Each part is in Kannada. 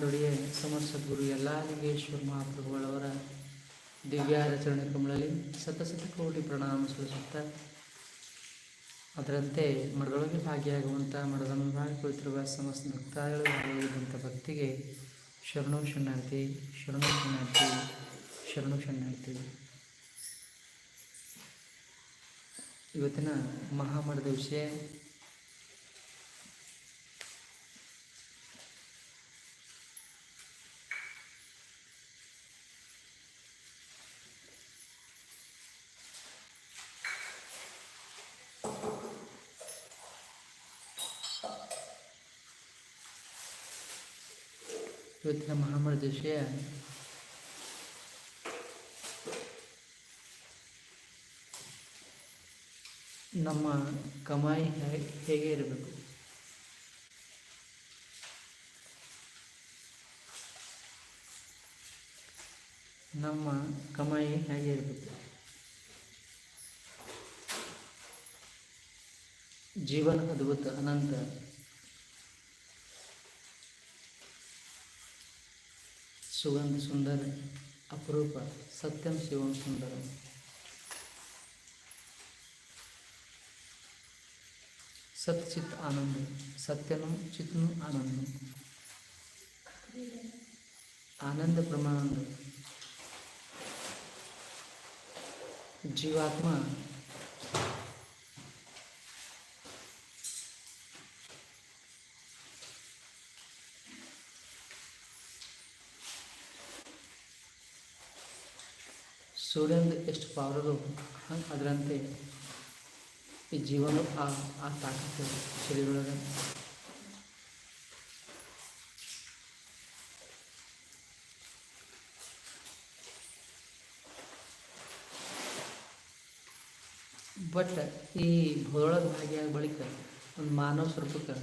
ಸಮರ್ಥ ಸದ್ಗುರು ಎಲ್ಲ ಲಿಂಗೇಶ್ವರ ಮಹಾಪ್ರಭುಗಳವರ ದಿವ್ಯಾರಚರಣೆ ಕ್ರಮಗಳಲ್ಲಿ ಸತಸತ ಕೋಟಿ ಪ್ರಣಾಮ ಸಲ್ಲಿಸುತ್ತಾ, ಅದರಂತೆ ಮಠದೊಳಗೆ ಭಾಗಿಯಾಗುವಂಥ ಭಾಗ ಕುಳಿತಿರುವ ಸಮಸ್ತ ಭಕ್ತಾದಿಗಳಿಗಿದ್ದಂಥ ಭಕ್ತಿಗೆ ಶರಣು ಶರಣಾರ್ಥಿ ಶರಣು ಶರಣಾರ್ಥಿ ಶರಣು ಶರಣಾರ್ಥಿ. ಇವತ್ತಿನ ಮಹಾಮಠದ ವಿಷಯ ಇವತ್ತಿನ ಮಹಾಮಠದ ವಿಷಯ ನಮ್ಮ ಕಮಾಯಿ ಹೇಗೆ ಇರಬೇಕು? ನಮ್ಮ ಕಮಾಯಿ ಹೇಗೆ ಇರಬೇಕು? ಜೀವನ ಅದ್ಭುತ ಅನಂತ. ಸುಗಂಧ ಸುಂದರ ಅಪರೂಪ ಸತ್ಯಂ ಶಿವಂ ಸುಂದರಂ ಸತ್ಚಿತ್ ಆನಂದ ಸತ್ಯನು ಚಿತ್ನು ಆನಂದ ಆನಂದ ಪ್ರಮಾನಂದ ಜೀವಾತ್ಮ ಸೂರ್ಯನ ಎಷ್ಟು ಪವರದು ಹಂಗೆ ಅದರಂತೆ ಈ ಜೀವನ ಆ ಆ ತಾಕತ್ತು ಶರೀರೊಳಗೆ ಬಟ್ ಈ ಭೂದೊಳಗೆ ಭಾಗಿಯಾದ ಬಳಿಕ ಒಂದು ಮಾನವ ಸ್ವರೂಪಕ್ಕೆ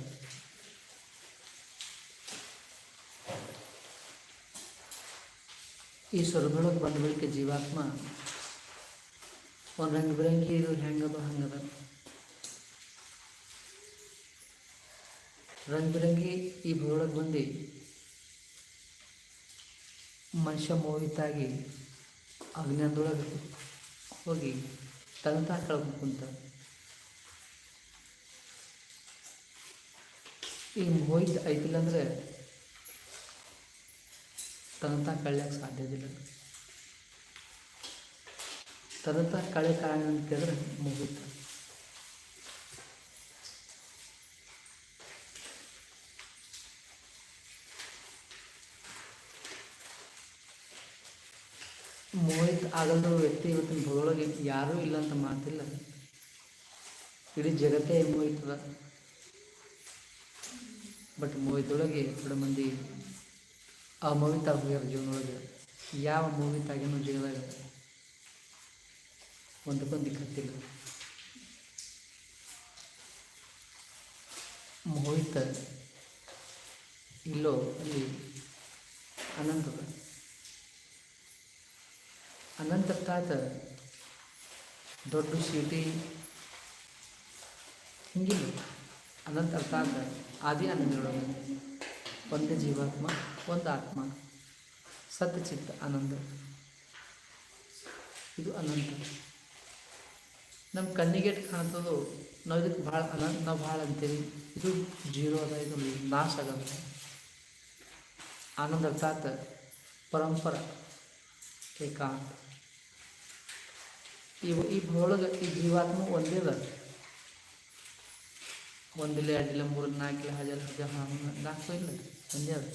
ಈ ಸ್ವರ್ಗದೊಳಗೆ ಬಂದ ಬಳಿಕ ಜೀವಾತ್ಮ ಒಂದು ರಂಗ ಬಿರಂಗಿ ಇದು ಹೆಂಗದ ಹಂಗದ ರಂಗ ಬಿರಂಗಿ ಈ ಭೂದೊಳಗೆ ಬಂದು ಮನುಷ್ಯ ಮೋಹಿತಾಗಿ ಅಗ್ನದೊಳಗೆ ಹೋಗಿ ತಂತ ಕಳ್ಕೊಂತ ಈ ಮೋಹಿತ ಐತಿಲ್ಲ ಅಂದರೆ ತಂತ ಕಳ್ಯಕ್ಕೆ ಸಾಧ್ಯದಿಲ್ಲ ತಂತ ಕಳೆ ಅಂತ ಕೇಳಿದ್ರೆ ಮುಗಿತ. ಮೋಹಿತ್ ಆಗಲು ವ್ಯಕ್ತಿ ಇವತ್ತಿನ ಭೂಗೊಳಗೆ ಯಾರೂ ಇಲ್ಲ ಅಂತ ಮಾತಿಲ್ಲ. ಇಡೀ ಜಗತ್ತೇ ಮೋಹಿತದ ಬಟ್ ಮೋಹಿತೊಳಗೆ ಎರಡು ಮಂದಿ ಅಮೋಹಿತ ಹೋಗ್ಯಾರ ಜೀವನೊಳಗೆ. ಯಾವ ಮೋಹಿತ ಆಗಿನೂ ಜೀವನದಾಗ. ಒಂದಕ್ಕೊಂದು ದಿಕ್ಕತ್ತಿಲ್ಲ ಮೋಹಿತ ಇಲ್ಲೋ ಅಲ್ಲಿ ಅನಂತದ. ಅನಂತ ತಾತ ದೊಡ್ಡ ಸೀಟಿ ಹಿಂಗಿಲ್ಲ. ಅನಂತ ತಾತ ಆದಿ ಆನಂದಗಳೊಳಗೆ ಒಂದು ಜೀವಾತ್ಮ, ಒಂದು ಆತ್ಮ, ಸತ್ಯಚಿತ್ತ ಆನಂದ. ಇದು ಅನಂತ. ನಮ್ಮ ಕಣ್ಣಿಗೆ ಕಾಣ್ತದು, ನಾವು ಇದಕ್ಕೆ ಭಾಳ ಅನಂತ, ನಾವು ಭಾಳ ಅಂತೀವಿ. ಇದು ಜೀರೋ ಅದ, ಇದು ನಾಶ ಆಗಲ್ಲ ಆನಂದ ಅರ್ಥಾತ್ ಪರಂಪರ, ಏಕಾಂತ. ಇವು, ಈ ಒಳಗೆ ಈ ಜೀವಾತ್ಮ ಒಂದೇ ಅದ. ಒಂದಿಲ್ಲ, ಎರಡಿಲ್ಲ ಮೂರು ನಾಲ್ಕಿಲ್ಲ ಹಜಾರ್ ಹಜಾರ್ ನಾಲ್ಕು ಇಲ್ಲ, ಒಂದೇ ಅದ.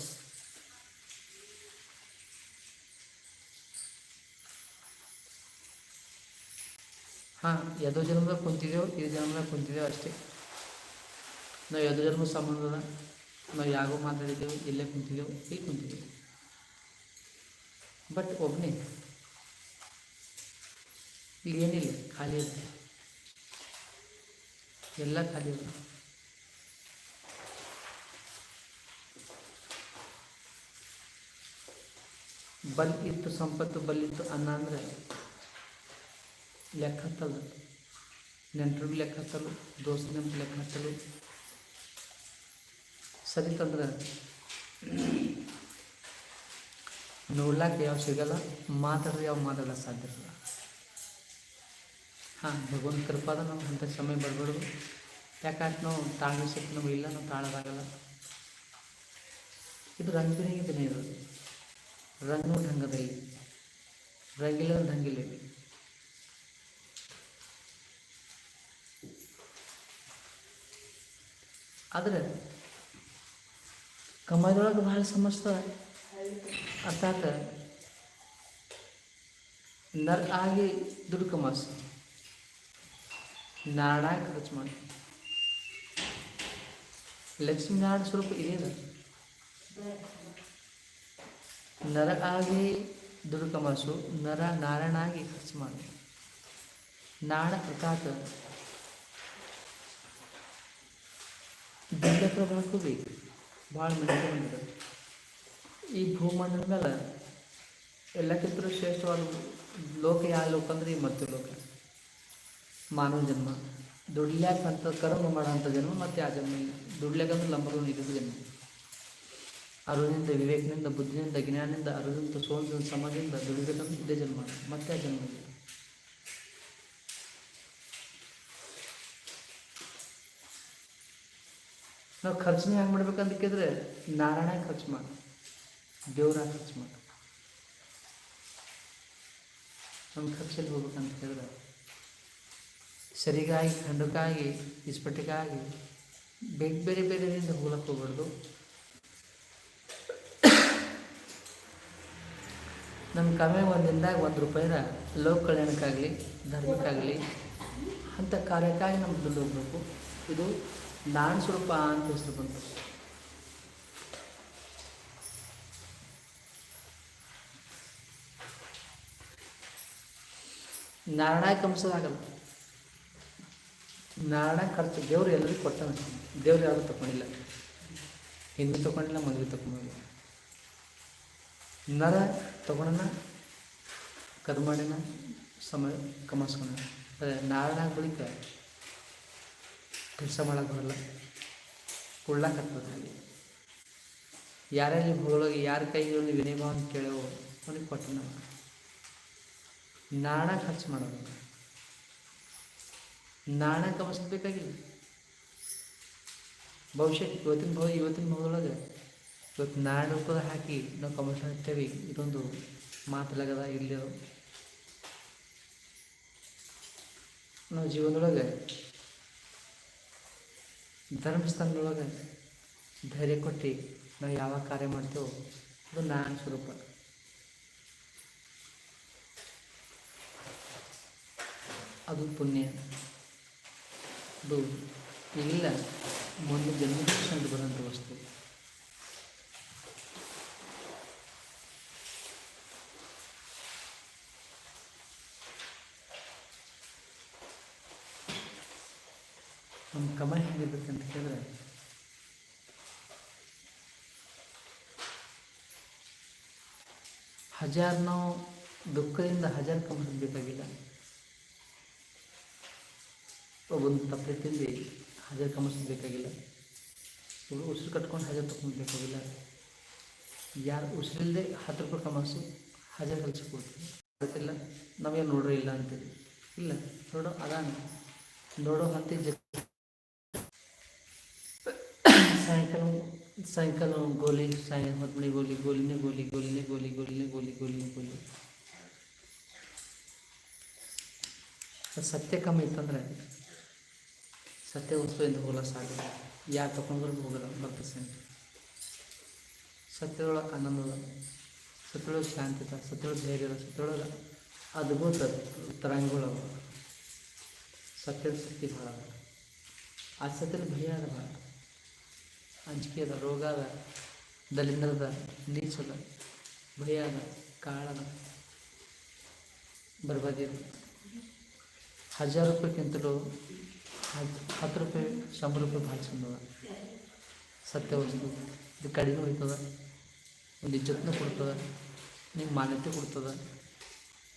ಹಾಂ ಎದೋ ಜನ್ಮದಾಗ ಕುಂತಿದ್ದೇವೆ ಈ ಜನ್ಮದಾಗ ಕುಂತಿದ್ದೇವೆ ಅಷ್ಟೇ. ನಾವು ಎದೋ ಜನ್ಮ ಸಂಬಂಧದ ನಾವು ಯಾಗೋ ಮಾತಾಡಿದ್ದೇವೆ, ಇಲ್ಲೇ ಕುಂತಿದ್ದೇವೆ ಈಗ ಕುಂತಿದ್ದೇವೆ. ಬಟ್ ಒಬ್ಬನೇ ಈಗ ಏನಿಲ್ಲ, ಖಾಲಿ ಇದೆ ಎಲ್ಲ ಖಾಲಿ ಇದೆ ಬಲ್ ಇತ್ತು, ಸಂಪತ್ತು ಬಲ್ಲಿತ್ತು ಅನ್ನ ಅಂದರೆ ಲೆಕ್ಕ ಹತ್ತಲ್ಲ ನೆಂಟರು ಲೆಕ್ಕ ಹತ್ತಲು ದೋಸ್ತ ನೆಂಟರು ಲೆಕ್ಕ ಹತ್ತಲು ಸರಿತಂದ್ರೆ ನೋಡ್ಲಾಕ ಯಾವ ಸಿಗಲ್ಲ ಮಾತಾಡೋದು ಯಾವ ಮಾತಾಡೋಕ್ಕೆ ಸಾಧ್ಯ ಇಲ್ಲ. ಹಾಂ ಭಗವಂತ ಕೃಪಾದ ನಾವು ಅಂಥ ಸಮಯ ಬರಬಾರ್ದು ಯಾಕಂದ್ರೆ ನಾವು ತಾಳ್ಮೆ ಶಕ್ತಿ ನಮಗೆ ಇಲ್ಲ, ನಾವು ತಾಳೋದಾಗಲ್ಲ. ಇದು ರಂಗಿನ ದಿನ ಇರೋದು ರಂಗು ಢಂಗದಲ್ಲಿ ರಂಗಿಲ್ಲ ಢಂಗಿಲ್ಲ ಆದರೆ ಕಮಾಯದೊಳಗೆ ಭಾಳ ಸಮಸ್ಯೆ ಅರ್ಥಾತ್ ನರ್ ಆಗಿ ದುಡ್ಡು ಕಮಾಸ್. ನಾರಾಯಣ ಖರ್ಚು ಮಾಡಿ. ಲಕ್ಷ್ಮೀನಾರಾಯಣ ಸ್ವರೂಪ ಇದೇನು ನರ ಆಗಿ ದುಡ್ಡು ಕಮಾಸು, ನರ ನಾರಾಯಣ ಆಗಿ ಖರ್ಚು ಮಾಡಿ. ನಾಡ ಅರ್ಥಾತ್ ದಂಡ ಪ್ರಭಾವಕ್ಕೂ ಬೇಕು. ಭಾಳ ಮೆಂಟಲ್ ಬಂದಿದೆ ಈ ಭೂಮಂಡಲ ಮೇಲೆ ಎಲ್ಲಕ್ಕಿಂತಲೂ ಶ್ರೇಷ್ಠವಾದ ಲೋಕ ಯಾವ ಲೋಕ ಅಂದ್ರೆ ಈ ಲೋಕ. ಮಾನವ ಜನ್ಮ. ದುಡ್ಲ್ಯಾಕಂತ ಕರ್ಮ ಮಾಡೋಂಥ ಜನ್ಮ ಮತ್ತು ಆ ಜನ್ಮ ದುಡ್ಲ್ಯಾಕಂದ್ರೆ ಲಂಬರು ನಿಗದ ಜನ್ಮ. ಅರಿವಿನಿಂದ ವಿವೇಕನಿಂದ ಬುದ್ಧಿಯಿಂದ ಜ್ಞಾನದಿಂದ ಅರಿವಿಂದ ಸೋಂದಿಂದ ಸಮಾಜದಿಂದ ದುಡಿಬೇಕಂದ್ರೆ ಇದೇ ಜನ್ಮ. ಮತ್ತೆ ಆ ಜನ್ಮ ನಾವು ಖರ್ಚನ್ನ ಹೆಂಗೆ ಮಾಡ್ಬೇಕಂತ ಕೇಳಿದ್ರೆ ನಾರಾಯಣ ಖರ್ಚು ಮಾಡಿ ದೇವ್ರ ಖರ್ಚು ಮಾಡಿ. ನಮ್ಮ ಖರ್ಚಲ್ಲಿ ಹೋಗ್ಬೇಕಂತ ಕೇಳಿದ್ರೆ, ಸರಿಗಾಗಿ, ಖಂಡಕ್ಕಾಗಿ ಇಸ್ಪಟಿಗಾಗಿ ಬೇರೆ ಬೇರೆ ಬೇರೆಯಿಂದ ಹೋಗ್ಲಕ್ಕೆ ಹೋಗ್ಬಾರ್ದು. ನಮ್ಮ ಕಮ್ಮಿ ಒಂದಿಂದಾಗ ಒಂದು ರೂಪಾಯಿನ ಲೋಕ ಕಲ್ಯಾಣಕ್ಕಾಗಲಿ, ಧರ್ಮಕ್ಕಾಗಲಿ ಅಂಥ ಕಾರ್ಯಕ್ಕಾಗಿ ನಮ್ಗೆ ದುಡ್ಡು ಹೋಗ್ಬೇಕು. ಇದು ನಾನ್ ಸ್ವರೂಪ ಅಂತ ಹೆಸರು ಬಂತು? ನಾರಾಯಣ ಕಂಸದಾಗಲ್ಲ ನಾರಾಯಣ ಖರ್ಚು ದೇವ್ರು ಎಲ್ಲರಿಗೂ ಕೊಟ್ಟಾನ ದೇವ್ರು ಯಾರು ತಗೊಂಡಿಲ್ಲ ಹಿಂದೂ ತಗೊಂಡಿಲ್ಲ ಮದುವೆ ತಗೊಂಡಿಲ್ಲ ನರ ತಗೊಂಡನ ಕರ್ಮಾಡಿನ ಸಮಯ ಕಮಾಸ್ಕೊಂಡ ನಾರಾಯಣ ಬಳಿಕ ಕೆಲಸ ಮಾಡಕ್ಕೆ ಬರಲ್ಲ ಕೊಳ್ಳಾಕತ್ತದ ಅಲ್ಲಿ ಯಾರಲ್ಲಿ ಹೊಗಳೋಗಿ ಯಾರ ಕೈಗಳಲ್ಲಿ ವಿನಯಭಾವ ಅಂತ ಕೇಳೋ ಅವನಿಗೆ ಕೊಟ್ಟು ನಾವು. ನಾಣ ಖರ್ಚು ಮಾಡೋದು. ನಾಣ ಕಮಿಸ್ಬೇಕಾಗಿಲ್ಲ. ಭವಿಷ್ಯ ಇವತ್ತಿನ ಭವ, ಇವತ್ತಿನ ಭವದೊಳಗೆ ಇವತ್ತು ನಾಣ ರೂಪದ ಹಾಕಿ ನಾವು ಕಮರ್ಷಿಯಲ್ ಇದೊಂದು ಮಾತಲಾಗದ ಇಲ್ಲಿ ನಾವು ಜೀವನದೊಳಗೆ ಧರ್ಮಸ್ಥಾನದೊಳಗೆ ಧೈರ್ಯ ಕೊಟ್ಟು ನಾವು ಯಾವ ಕಾರ್ಯ ಮಾಡ್ತೇವೋ ಅದು ನಾರಾಯಣ ಸ್ವರೂಪ. ಅದು ಪುಣ್ಯ. ಅದು ಇಲ್ಲ ಮುಂದೆ ಜನ್ಮ ಬರೋಂಥ ವಸ್ತು. ನಮ್ಮ ಕಮಾಯಿ ಅಂತ ಕೇಳಿದ್ರೆ ಹಜಾರ್ ನಾವು ದುಃಖದಿಂದ ಹಜಾರ್ ಕಮಿಸಬೇಕಾಗಿಲ್ಲ ಒಬ್ಬೊಂದು ತಪ್ಪಲೆ ತಿಂದು ಹಜಾರ್ ಬೇಕಾಗಿಲ್ಲ. ಇವರು ಉಸಿರು ಕಟ್ಕೊಂಡು ಹಜಾರ್ ತಗೊಂಡ್ಬೇಕಾಗಿಲ್ಲ ಯಾರು ಉಸಿರಿಲ್ಲದೆ ಹತ್ತು ರೂಪಾಯಿ ಕಮಾಸು ಹಜಾರ್ ಕಲಿಸಿ ಕೊಡ್ತೀವಿ ಗೊತ್ತಿಲ್ಲ. ನಾವೇನು ನೋಡ್ರಿ ಇಲ್ಲ ಅಂತೇಳಿ ಇಲ್ಲ. ನೋಡೋ, ಅದಾನ. ನೋಡೋ ಹತ್ತಿ ಜ ಸಾಯಂಕಾಲ ಗೋಲಿ, ಸಾಯ ಹೊತ್ತು ಗೋಲಿ, ಗೋಲಿನೇ ಗೋಲಿ ಗೋಲಿನೇ ಗೋಲಿ ಗೋಲಿನೇ ಗೋಲಿ ಗೋಲಿನೇ ಗೋಲಿ. ಸತ್ಯ ಕಮ್ಮಿ ಇತ್ತಂದ್ರೆ ಸತ್ಯ ವಸ್ತುವಿಂದ ಹೋಗಲ್ಲ ಸಾಧ್ಯ ಯಾರು ತಗೊಂಡ್ರು ಹೋಗಲ್ಲ ಬರ್ತದೆ ಸತ್ಯದೊಳಗೆ ಆನಂದ ಅದ ಸತ್ಯದೊಳಗೆ ಶಾಂತಿ ಅದ ಸತ್ಯದೊಳಗೆ ಧೈರ್ಯ ಅದ ಸತ್ಯದೊಳಗೆ ಅದ್ಭುತ ತರಂಗಗಳು ಸತ್ಯದ ಶಕ್ತಿ ಭಾಳ ಆ ಸತ್ಯದ ಭಯ ಭಾಳ ಅಂಜಿಕೆ ಅದ ರೋಗ ಅದ ದಲಿಂದ್ರದ ನೀಚದ ಭಯ ಅದ ಕಾಳದ ಬರ್ಬದಿ ಹಜಾರು ರೂಪಾಯಿಗಿಂತಲೂ ಹತ್ತು ರೂಪಾಯಿ, ಶಂಬರ್ ರೂಪಾಯಿ ಭಾಳ ಚಂದದ ಸತ್ಯ ವಸ್ತು, ಇದು ಕಡಿಮೆ ಹೋಯ್ತದ, ಒಂದು ಇಜ್ಜತ್ನ ಕೊಡ್ತದ, ನಿಮ್ಗೆ ಮಾನ್ಯತೆ ಕೊಡ್ತದ.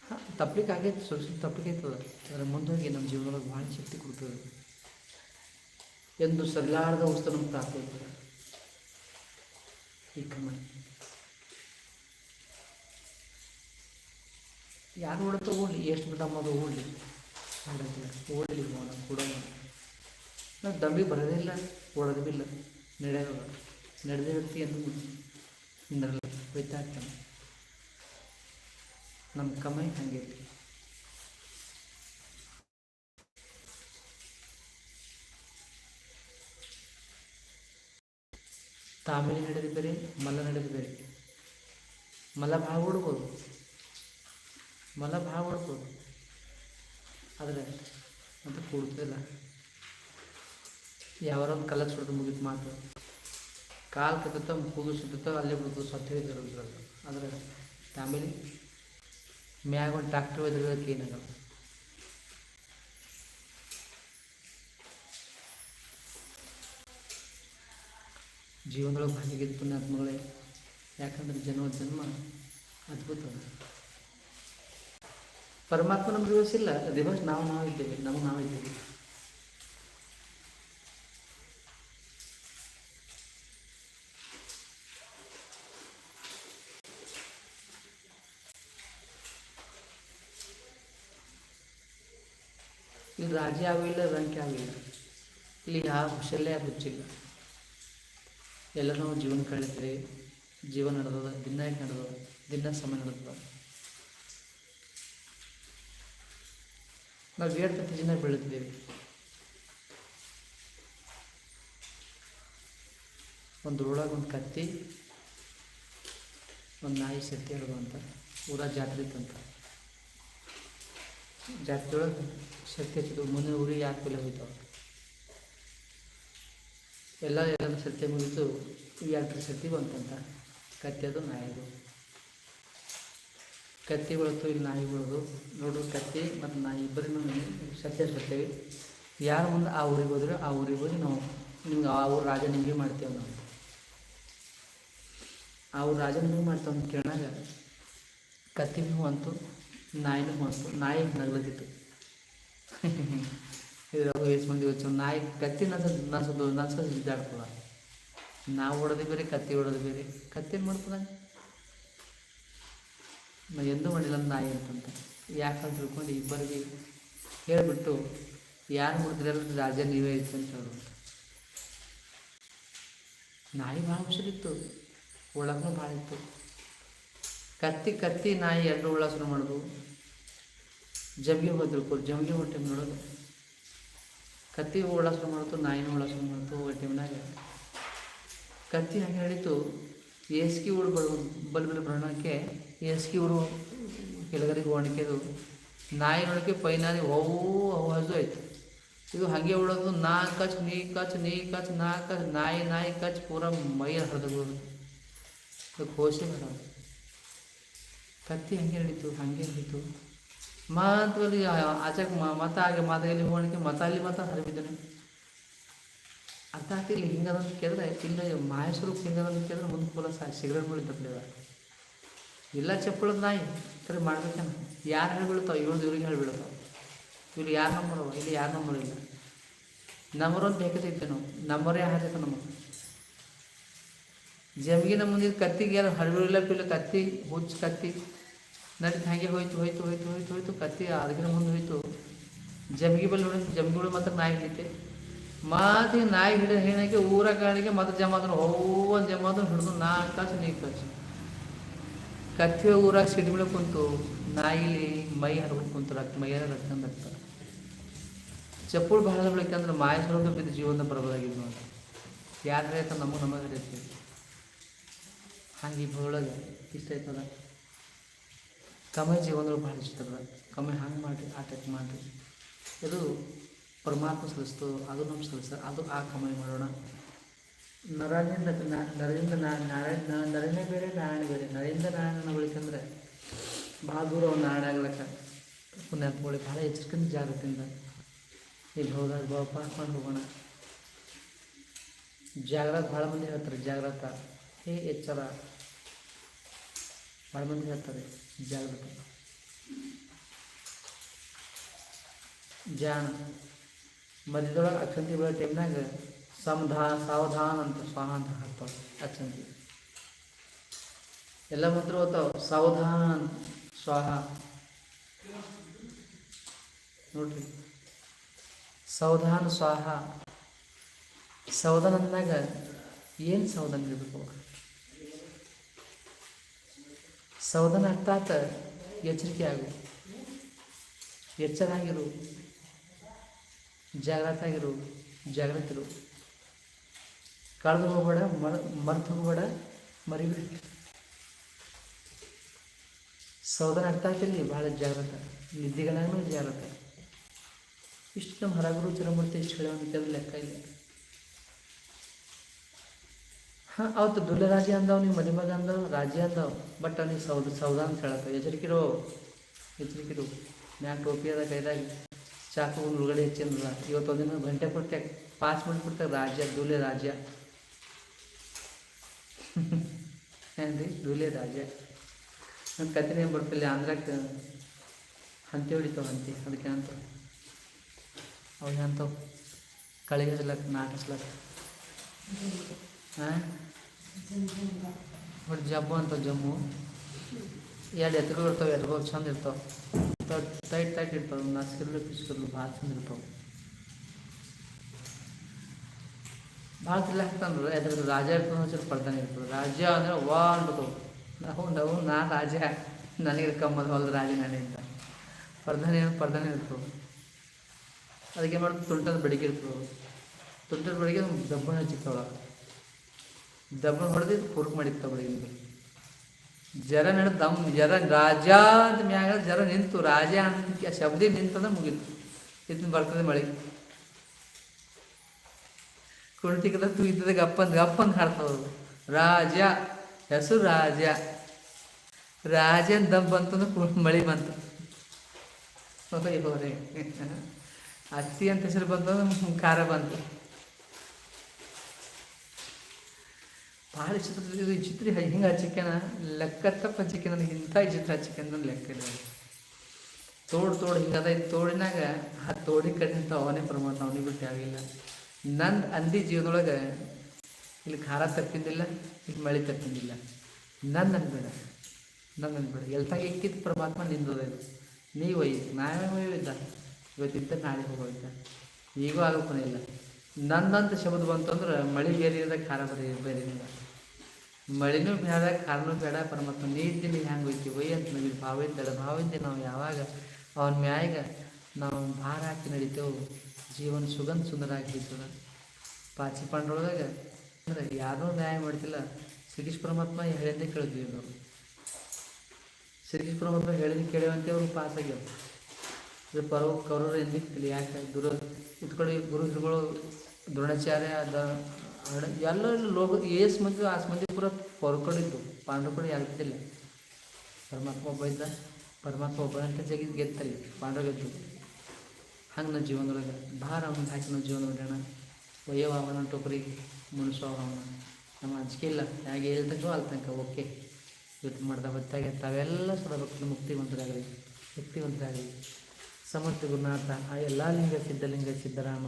ಹಾಂ ತಪ್ಪಲಿಕ್ಕೆ ಆಗೈತೆ, ಸ್ವಲ್ಪ ಸ್ವಲ್ಪ ತಪ್ಪಲಿಕ್ಕೆ ಆಯ್ತದ ಅದರ ಮುಂದೋಗಿ ನಮ್ಮ ಜೀವನದಾಗ ಭಾಳ ಶಕ್ತಿ ಕೊಡ್ತದೆ. ಎಂದು ಸರಳಾರದ ವಸ್ತು ನಮ್ಗೆ ಪ್ರಾಪ್ತಿ ಸ್ವೀಕಾರ ಯಾರು ಹೊಡೆ ತಗೊಳ್ಳಿ ಎಷ್ಟು ಬಿಡಮ್ಮ ಅದು ಓಡಲಿ ಮಾಡೋದಿಲ್ಲ ಓಡಲಿ ಹೋಗೋಣ ಕೊಡೋಣ ನಾವು ದಮ್ಮಿಗೆ ಬರೋದಿಲ್ಲ ಓಡೋದು ಬಿಲ್ಲ ನಡೆಯೋಲ್ಲ ನಡೆದೇ ಇರ್ತೀವಿ ಅಂತ ಹಿಂದ್ರಲ್ಲ ಹೋಯ್ತಾ ಇರ್ತಾನೆ. ನಮ್ಮ ಕಮಾಯಿ ಹಂಗೆ ತಾಮಿಳಿ ನಡೆದು ಬೇರೆ ಮಲ ನಡೆದು ಬೇರೆ. ಮಲ ಭಾಳ ಹುಡ್ಬೋದು ಮಲ ಭಾಳ ಹುಡ್ಬೋದು ಆದರೆ ಅಂತ ಕೂಡ್ತಿಲ್ಲ ಯಾವಾರೊಂದು ಕಲರ್ ಸುಡ್ದು ಮುಗಿತು ಮಾತು ಕಾಲು ಕತ್ತತ್ತ ಕೂಗು ಸುತ್ತತ್ತ ಅಲ್ಲೇ ಬಿಡ್ತು ಸತ್ತು ಹೇಳಿದ್ರು ಆದರೆ ತಾಮಿಳಿ ಮ್ಯಾಗ ಒಂದು ಟ್ರಾಕ್ಟರ್ ಒಯ್ದಿರೋದಕ್ಕೆ ಏನಾಗಲ್ಲ ಜೀವನದೊಳಗೆ ಭಾಗಿಗಿದ್ದು ಪುಣ್ಯಾತ್ಮಗಳೇ ಯಾಕಂದ್ರೆ ಜನ್ಮ ಜನ್ಮ ಅದ್ಭುತ. ಪರಮಾತ್ಮ ನಮ್ಗೆ ದಿವಸ ಇಲ್ಲ ದಿವಸ ನಾವು ನಾವು ಇದ್ದೇವೆ, ನಮ್ಗೆ ನಾವು ಇದ್ದೇವೆ. ಇಲ್ಲಿ ರಾಜಿ ಆಗಿಲ್ಲ ರಂಕೆ ಆಗಿಲ್ಲ ಇಲ್ಲಿ. ಯಾವ ಕೌಶಲ್ಯ ಹುಚ್ಚಿಲ್ಲ ಎಲ್ಲ ನಾವು ಜೀವನ ಕಳೀತೀವಿ ಜೀವನ ನಡೆದದ, ದಿನ ಯಾಕೆ ನಡೆದದ? ದಿನ ಸಮಯ ನಡೆದದ. ನಾವು ಏಳು ಪ್ರತಿ ದಿನ ಬೆಳೆದಿದ್ದೇವೆ. ಒಂದು ಊರಾಗ ಒಂದು ಕತ್ತಿ, ಒಂದು ನಾಯಿ ಸತ್ತಿ ಅಂತ. ಊರ ಜಾತ್ರೆ ಇತ್ತಂತ ಜಾತ್ರೆ ಒಳಗೆ ಶಕ್ತಿ ಹಚ್ಚಿದ್ವು. ಮುಂದಿನ ಊರಿಗೆ ಯಾಕೆ ಬೆಲೆ ಹೋಯ್ತಾವ ಎಲ್ಲ ಎಲ್ಲ ಸತ್ಯ ಮುಗಿತು ಎರಡು ಸತಿ ಬಂತಂತ. ಕತ್ತಿ ಅದು ನಾಯಿದು. ಕತ್ತಿ ಬಳತು, ಇಲ್ಲಿ ನಾಯಿ ಬೆಳೆದು. ನೋಡ್ರಿ ಕತ್ತಿ ಮತ್ತು ನಾಯಿ ಇಬ್ಬರಿಗೂ ಸತ್ಯ ಸತ್ಯವಿ. ಯಾರು ಮುಂದೆ ಆ ಊರಿಗೆ ಹೋದ್ರೆ ಆ ಊರಿಗೆ ಹೋಗಿ ನಾವು ನಿಮ್ಗೆ ಆ ಊರು ರಾಜ ನಿಮಗೆ ಮಾಡ್ತೇವೆ ನಾವು. ಆ ಊರು ರಾಜ ನಿಮಗೆ ಮಾಡ್ತೇವೆ ಅಂತ ಕೇಳಿದಾಗ ಕತ್ತಿನೂ ಅಂತು ನಾಯಿನೂ ಅಂತು ನಾಯಿ ನಗ್ಲತ್ತಿತ್ತು. ಇದ್ರಾಗ ಎಷ್ಟು ಮಂದಿ ಯೋಚನೆ ನಾಯಿ ಕತ್ತಿ ನಸದು ನಸದು ನಸದು ಇದ್ದಾಡ್ತದ ನಾವು ಹೊಡೋದು ಬೇರೆ, ಕತ್ತಿ ಹೊಡೋದು ಬೇರೆ. ಕತ್ತೇನು ಮಾಡ್ತದ? ನಾ ಎಂದೂ ಮಾಡಿಲ್ಲ ನಾಯಿ ಅಂತಂತ. ಯಾಕಂತ ತಿಳ್ಕೊಂಡು ಇಬ್ಬರಿಗೆ ಹೇಳಿಬಿಟ್ಟು, ಯಾರು ಮಾಡಿದ್ರಲ್ಲ ರಾಜ ನೀವೇ ಇತ್ತು ಅಂತ ಹೇಳುವಂತ ನಾಯಿ ಭಾಳ ಹುಷಾರಿತ್ತು ಒಳಗೂ ಭಾಳ ಇತ್ತು. ಕತ್ತಿ ಕತ್ತಿ ನಾಯಿ ಎರಡು ಉಳ್ಳಾಸನ ಮಾಡೋದು. ಜಮ್ಗೆ ಹೋಗಿ ತಿಳ್ಕೊಡು ಜಮ್ಗೆ ಹೊಟ್ಟೆ ನೋಡೋದು. ಕತ್ತಿ ಉಳ ಶುರು ಮಾಡ್ತು, ನಾಯಿನ ಉಳ ಶುರು ಮಾಡ್ತು ಟೈಮ್ನಾಗ ಕತ್ತಿ ಹಾಗೆ ಹೇಳಿತು ಹುಡು ಬಲ್ ಬಲ್ ಬಲ್ ಬರೋಣಕ್ಕೆ ಏಸ್ಕಿ ಉಡು ಕೆಳಗರಿಗೆ ಒಣಕೆದು ನಾಯಿ ನೋಡೋಕ್ಕೆ ಪೈನಾರಿ ಹೋವು ಅವು ಹಸು ಆಯ್ತು. ಇದು ಹಾಗೆ ಉಳೋದು, ನಾ ಕಚ್, ನೀ ಕಚ್ ನೀ ಕಚ್, ನಾ ಕಚ್, ನಾಯಿ ನಾಯಿ ಕಚ್, ಪೂರ ಮೈ ಹರಿದು ಕೋಶಿ ಬರೋದು ಕತ್ತಿ ಹಂಗೆ ಹೇಳಿತು ಹಾಗೆ ಹಿಡಿತು ಮತ್ತು ಅಲ್ಲಿ ಆಚೆಗೆ ಮತ ಹಾಗೆ ಮಾತಾಗಲಿ ಹೋಗಿ ಮತ, ಅಲ್ಲಿ ಮತ ಹರಿಬಿದ್ದಾನೆ ಅರ್ಥ ಆಗ್ತಿಲ್ಲ ಹಿಂಗದಂತ ಕೇಳಿದ್ರೆ ಇಲ್ಲ ಮಾಹೇಶ್ವರ ಹಿಂಗದಂತ ಕೇಳಿದ್ರೆ ಮುಂದೆ ಕೂಲ ಸಾ, ಸಿಗರೇಟ್ ಮುಳಿತಪ್ಲಿದ ಇಲ್ಲ ಚಪ್ಪಳದ ನಾಯಿ ಕರೆ ಮಾಡ್ಬೇಕೇನ? ಯಾರು ಹೇಳ್ಬಿಡ್ತಾವ? ಇವ್ರದ್ದು ಇವ್ರಿಗೆ ಹೇಳ್ಬಿಡ್ತಾವ. ಇವ್ರು ಯಾರು ನಂಬರವ ಇಲ್ಲಿ ಯಾರು ನಂಬರ್ ಇಲ್ಲ. ನಂಬರ್ ಒಂದು ಬೇಕೈತೆ ನಾವು. ನಂಬರೇ ಹಾಕೈತೆ ನಮಗೆ. ಜಮಿಗಿನ ಮುಂದೆ ಕತ್ತಿಗೆ ಯಾರು ಹರಿಬಿಲ್ಲ ಪಿಲ್ಲ ಕತ್ತಿ, ಹುಚ್ಚು ಕತ್ತಿ ನಡೀತು ಹಾಗೆ ಹೋಯ್ತು ಹೋಯ್ತು ಹೋಯ್ತು ಹೋಯ್ತು ಹೋಯ್ತು, ಕತ್ತಿ ಅದಕ್ಕಿನ ಮುಂದೆ ಹೋಯ್ತು. ಜಮಗಿ ಬಲ್ಲಿ ನೋಡಿ ಜಮಗಿಗಳು ಮಾತ್ರ ನಾಯಿ ಹಿಡಿತೆ. ಮಾತಿ ನಾಯಿ ಹಿಡಿದ ಹೇಳಕ್ಕೆ ಊರ ಕಾಡಿಗೆ ಮತ್ತೆ ಜಮಾದ್ರು ಹೋ ಜಮಾದ್ರು ಹಿಡಿದು ನಾಲ್ಕು ಕಾಸು ನೀರು ಕಾಸು ಕತ್ತಿ ಊರಾಗ ಸಿಡಿಬಿಳ ಕುಂತು, ನಾಯಿಲಿ ಮೈ ಹರ್ಕೊಂಡು ಕುಂತು ರಕ್ತ ಮೈಯಾರ ರಕ್ತ ರಕ್ತ. ಚಪ್ಪುಳು ಬಹಳ ಬೆಳಕಂದ್ರೆ ಮಾಯೇಶ್ವರದ ಬಿದ್ದು ಜೀವನದ ಬರಬಾಗಿದ್ದು ನೋಡಿ. ಯಾರು ಆಯ್ತು ನಮಗೆ ನಮಗೆ ಹರಿತೀವಿ ಹಂಗೆ ಭೂಳಗೆ ಇಷ್ಟ ಆಯ್ತದ? ಕಮೈ ಜೀವನದಲ್ಲಿ ಭಾಳ ಇಷ್ಟ ಅದ. ಕಮೈ ಹಂಗೆ ಮಾಡಿರಿ, ಆ ಟೈಪ್ ಮಾಡಿರಿ. ಇದು ಪರಮಾತ್ಮ ಸಲ್ಲಿಸ್ತು, ಅದು ನಮ್ಮ ಸಲ್ಲಿಸ್ತ, ಅದು ಆ ಕಮೈ ಮಾಡೋಣ. ನರನಿಂದ ನರಿಂದ ನಾರಾಯಣ ನರನೇ ಬೇರೆ, ನಾರಾಯಣ ಬೇರೆ. ನರೇಂದ್ರ ನಾರಾಯಣನ ಬೆಳಿಕಂದ್ರೆ ಭಾಳ ದೂರ ಅವ್ನು ನಾರಾಯಣ ಆಗ್ಲಕ್ಕ. ಪುಣ್ಯಾತ್ಮಗಳಿಗೆ ಭಾಳ ಎಚ್ಚರಿಕೆಯಿಂದ ಜಾಗೃತಿಯಿಂದ. ಇಲ್ಲಿ ಹೋದಾಗ ಬಾವ ಪಾಸ್ ಮಾಡಿ ಹೋಗೋಣ. ಜಾಗ್ರತ ಭಾಳ ಮಂದಿ ಹೇಳ್ತಾರೆ ಜಾಗ್ರತ ಹೇ ಎಚ್ಚರ. ಭಾಳ ಮಂದಿ ಹೇಳ್ತಾರೆ. ಜಾಗ್ರತ ಜಾಣ ಮಧ್ಯದೊಳಗೆ ಅಕ್ಷಂತಿ ಬೆಳೆ ಟೈಮ್ನಾಗ ಸಮಧಾ ಸಾವಧಾನ ಅಂತ ಸ್ವಾಹ ಅಂತ ಹಾಕ್ತಾವೆ ಅಕ್ಷಂತಿ ಎಲ್ಲ ಮಂತ್ರ ಓದ್ತಾವ ಸಾವಧಾನ್ ಸ್ವಾಹ ನೋಡ್ರಿ ಸೌಧಾನ ಸ್ವಾಹ ಸೌದನ್ ಅಂದಾಗ ಏನು ಸೌದನ್ ಇರಬೇಕು ಸೌದನ ಅರ್ಥಾತ್ ಎಚ್ಚರಿಕೆ ಆಗು ಎಚ್ಚರಾಗಿರು. ಜಾಗ್ರತಾಗಿರು ಜಾಗೃತಿರು ಕಳೆದು ಹೋಗಬೇಡ ಮರ ಮರೆತು ಹೋಗಬೇಡ ಮರಿಬೇಡ. ಸೌದನ ಅರ್ಥ ಆಗ್ತಿಲ್ಲ ಭಾಳ ಜಾಗ್ರತ. ನಿದ್ದೆಗಳಾಗೂ ಜಾಗ್ರತ. ಇಷ್ಟು ನಮ್ಮ ಹರಗುರು ಚರಮೂರ್ತಿ ಇಷ್ಟು ಹೇಳೋಂಥದ್ದು ಲೆಕ್ಕ ಇಲ್ಲ. ಹಾಂ ಅವತ್ತು ದುರ್ಲ ರಾಜ ಅಂದವ, ನೀವು ಮದುಮಗ ಅಂದವ, ರಾಜ ಅಂದವ ಬಟ್ ಅವ್ನಿಗೆ ಸೌದ ಸೌದ ಅಂತ ಹೇಳತ್ತ ಎಚ್ಚರಿಕಿರೋ ಎಚ್ಚರಿಕಿರು ಮ್ಯಾಗ ಟೋಪಿ ಅದ ಕೈದಾಗ, ಚಾಕು ಉಳ್ಗಡೆ ಇವತ್ತು ಒಂದಿನ ಗಂಟೆ ಕೊಡ್ತಾರೆ ಪಾಸ್ ಮಿನಿಟ್ ಕೊಡ್ತಾರೆ ರಾಜ್ಯ ದುಲೆ ರಾಜ್ಯ. ಏನ್ರಿ? ದುಲೆ ರಾಜ್ಯ. ನನ್ನ ಕತ್ತಿನ ಬರ್ತಿಲ್ಲ ಆಂಧ್ರಾಗ ಹಂತಿ ಹೊಡಿತಾವ, ಹಂತಿ ಅದಕ್ಕೆ ಅಂತ. ಅವು ಅಂತವು ಕಳಿಗೆ ಹಚ್ಲಕ್ಕ ನಾಲ್ಕು ಬಟ್ ಜಮ್ಮು ಅಂತ ಜಮ್ಮು ಎರಡು ಎತ್ತುಗಳು ಇರ್ತಾವೆ ಎತ್ತುಗಳು ಚಂದ ಇರ್ತಾವೆ ಟೈಟ್ ಟೈಟ್ ಇರ್ತಾವೆ ನಸ್ಕಿರ್ಲು ಪಿಸ್ಕಿರ್ಲು ಭಾಳ ಚಂದ ಇರ್ತಾವೆ ಭಾಳ ತಿಲ್ಲ ಹಾಕ್ತಾನಲ್ಲ ಎದ್ರ ರಾಜ ಇರ್ತದೆ ಒಂಚೂರು ಪಡ್ತಾನೆ ಇರ್ತದೆ ರಾಜ ಅಂದ್ರೆ ವಾ ಅನ್ಬಿಟ್ಟು ನಾವು ನಾವು ನಾ ರಾಜ ನನಗೆ ಕಮ್ಮದ ಹೊಲ್ದ ರಾಜ ನಾನೇ ಅಂತ ಪರ್ಧಾನೆ ಪರ್ಧಾನೆ ಇರ್ತವೆ ಅದಕ್ಕೆ ಮಾಡೋದು ತುಂಟದ ಬೆಡಿಗೆ ಇರ್ತವೆ ತುಂಟದ ಬೆಳಿಗ್ಗೆ ದಬ್ಬನ ಹಚ್ಚಿರ್ತಾವ ದಬ್ಬಣ ಹೊಡೆದು ಪೂರ್ಕ್ ಮಾಡಿರ್ತಾವ ಬೆಳಿಗ್ಗೆ ಜರ ನಡೆದು ದಮ್, ಜರ ರಾಜ ಅಂತ ಮ್ಯಾಗ ಜರ ನಿಂತು, ರಾಜ ಅಂತ ಶಬ್ದ ನಿಂತಂದ್ರೆ ಮುಗೀತು. ಇದನ್ನ ಬರ್ತದೆ ಮಳೆ. ಕುಣಿತಿಕದ ತುಯ್ತದ ಗಪ್ಪಂದು ಗಪ್ಪಂದು ಹಾಡ್ತಾವ ರಾಜ, ಹೆಸರು ರಾಜ. ರಾಜನ್ ದಮ್ ಬಂತು ಮಳೆ ಬಂತು. ಹೋರೆ ಅತ್ತಿ ಅಂತ ಹೆಸರು ಬಂತು ಖಾರ ಬಂತು. ಭಾಳ ಚಿತ್ರ ಚಿತ್ರ ಹಿಂಗೆ ಹಚ್ಚಿಕೆನ ಲೆಕ್ಕ ತಪ್ಪ ಹಚ್ಚಿಕೆ ನನಗೆ ಇಂಥ ಚಿತ್ರ ಹಚ್ಚಿಕೆ ನನ್ನ ಲೆಕ್ಕ ಇಲ್ಲ. ತೋಡು ಹಿಂಗೆ ಹಿಂಗದ ಈ ತೋಡಿನಾಗ ಆ ತೋಡಿ ಕಡಿಂತ ಅವನೇ ಪರಮಾತ್ಮ ಅವನಿಗೆ ಬಿಟ್ಟು ಆಗಿಲ್ಲ ನನ್ನ ಅಂದಿ ಜೀವನದೊಳಗೆ ಇಲ್ಲಿ ಖಾರ ತಪ್ಪಿದ್ದಿಲ್ಲ ಇಲ್ಲಿ ಮಳೆ ತಪ್ಪಿದ್ದಿಲ್ಲ ನನ್ನ ಅನ್ಬೇಡ ನನ್ನ ಅನ್ಬೇಡ. ಎಲ್ತಾಗ ಇಕ್ಕಿದ್ದು ಪರಮಾತ್ಮ ನಿಂದದ ಇದು? ನೀವು ಒಯ್ಯಿ ನಾವೇ ಒಯ್ಯಿದ್ದ ಇವತ್ತಿದ್ದ ನಾಳೆ ಹೋಗೋಯ್ತ. ಈಗೂ ಆಗೋಪನೇ ಇಲ್ಲ. ನನ್ನಂತ ಶಬ್ದ ಬಂತಂದ್ರೆ ಮಳೆ ಬೇರೆ ಇರೋದಾಗ ಖಾರ ಬರೀ ಬೇರೆ ಮಳೆನೂ ಬೇಡ ಖಾರನೂ ಬೇಡ, ಪರಮಾತ್ಮ ನೀರ್ತೀನಿ ಹ್ಯಾಂಗೆ ಹೋಯ್ತಿ ಒಯ್ಯಿ ಅಂತ ನಮಗೆ ಭಾವಿದ್ದಾಡ ಭಾವಿದ್ದೆ ನಾವು ಯಾವಾಗ ಅವನ ಮ್ಯಾಗ ನಾವು ಭಾರ ಹಾಕಿ ನಡಿತೇವೆ, ಜೀವನ ಸುಗಂಧ ಸುಂದರ ಆಗಿರ್ತದೆ ಪಾಚಿ ಪಾಂಡ್ರೊಳಗ ಅಂದ್ರೆ ಯಾರೂ ನ್ಯಾಯ ಮಾಡ್ತಿಲ್ಲ. ಶ್ರೀಕೃಷ್ಣ ಪರಮಾತ್ಮ ಹೇಳಿದ್ದೆ ಕೇಳಿದ್ವಿ ನಾವು. ಶ್ರೀಕೃಷ್ಣ ಪರಮಾತ್ಮ ಹೇಳಿದ್ದೆ ಕೇಳಿವಂತೆ ಅವ್ರು ಪಾಸ್ ಆಗ್ಯಾವ ಇದು ಪರ್ವ ಕೌರವರು ಇಲ್ಲಿ ಯಾಕೆ? ಗುರು ಇದ್ಕಡೆ ಗುರು ಹಿರುಗಳು, ದ್ರೋಣಾಚಾರ್ಯ ಅದ ಎಲ್ಲ ಲೋಕ ಏಸ್ ಮಂದಿ, ಆಸ್ ಮಂದಿ ಪೂರ ಪರ್ಕೊಂಡಿದ್ದು. ಪಾಂಡವ ಕೂಡ ಆಗ್ತಿಲ್ಲ ಪರಮಾತ್ಮ ಒಬ್ಬ ಇದ್ದ ಪರಮಾತ್ಮ ಒಬ್ಬನಂತ ಜಗಿದ್ ಗೆತ್ತಲ್ಲಿ ಪಾಂಡವ ಗೆದ್ದು. ಹಂಗೆ ನಮ್ಮ ಜೀವನದೊಳಗೆ. ಭಾರ ಅವನ ಹಾಕಿ ನಮ್ಮ ಜೀವನ ಬಿಡೋಣ ವಯೋವಾಮನ ಟೋಕರಿಗೆ ಅವನ. ನಮ್ಮ ಅಂಜಿಕೆ ಇಲ್ಲ. ಹೇಗೆ ಹೇಳ್ತಕ್ಕೋ ಅಲ್ಲಿ ತನಕ. ಓಕೆ. ಇವತ್ತು ಮಾಡ್ದ ಹೊತ್ತಾಗೆ ತಾವೆಲ್ಲ ಮುಕ್ತಿ ಮುಕ್ತಿವಂತರಾಗಲಿ ಮುಕ್ತಿವಂತರಾಗಲಿ ಸಮರ್ಥ ಗುರುನಾಥ, ಆ ಎಲ್ಲ ಲಿಂಗ ಸಿದ್ಧಲಿಂಗ ಸಿದ್ದರಾಮ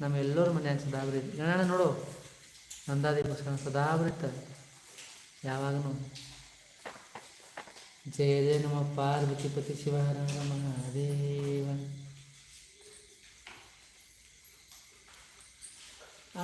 ನಮ್ಮೆಲ್ಲರ ಮನ್ಯಾಗ ಸದಾಬ್ರಿ ಗಣನ ನೋಡು ನಂದಾದೀಪಸ್ಕರ ಸದಾಬ್ರಿತ ಯಾವಾಗನು. ಜಯ ಜಯ ನಮ್ಮ ಪಾರ್ವತಿ ಪತಿ ಮಹಾದೇವ.